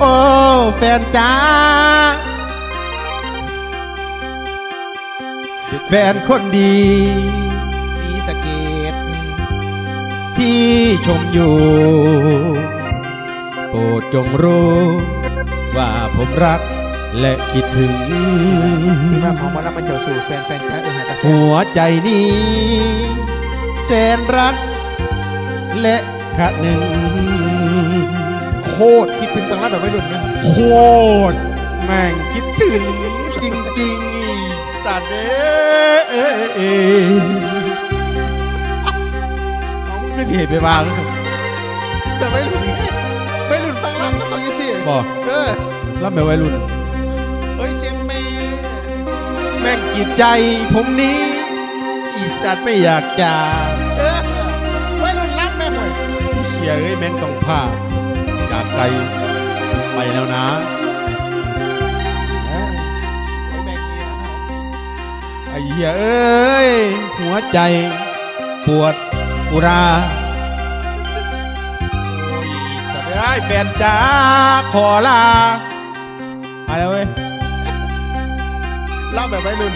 โอ้แฟนจ้าแฟนคนดี สีสะเกต ที่ชมอยู่ โปรดจงรู้ ว่าผมรักและคิดถึง ที่ว่าของมาแล้วมาเจ้าสู่แฟนแฟนจ้เออหายกันหัวใจนี้แสนรัก และขะหนึ่ง ตรคิดถึงตังรับแบบไม่รุ่นนะโคตรแม่งคิดถึงจริงๆอีสัตว์เอ้ยเอามึงก็สิเหตุไปบ้างแบบไม่รุ่นไม่รุ่นตังรับก็ต้องยังสิบอกเออรับแม่ไวัยรุ่นเฮ้ยเช็ดแม่แม่งกีดใจผมนี้อีสัตว์ไม่อยากจากไม่รุ่นรับแม่ห่วยเชียร์เอ้ยแม่งต้องพาากไกลไปแล้วนะโอ้ยแม่เกียร์ไอ้เหี้ยเอ้ย หัวใจ ปวดอุราโอ้ยสัตว์เอ้ยแฟนจ้าขอลาไปแล้วเว้ยรับแบบไม่รุ่น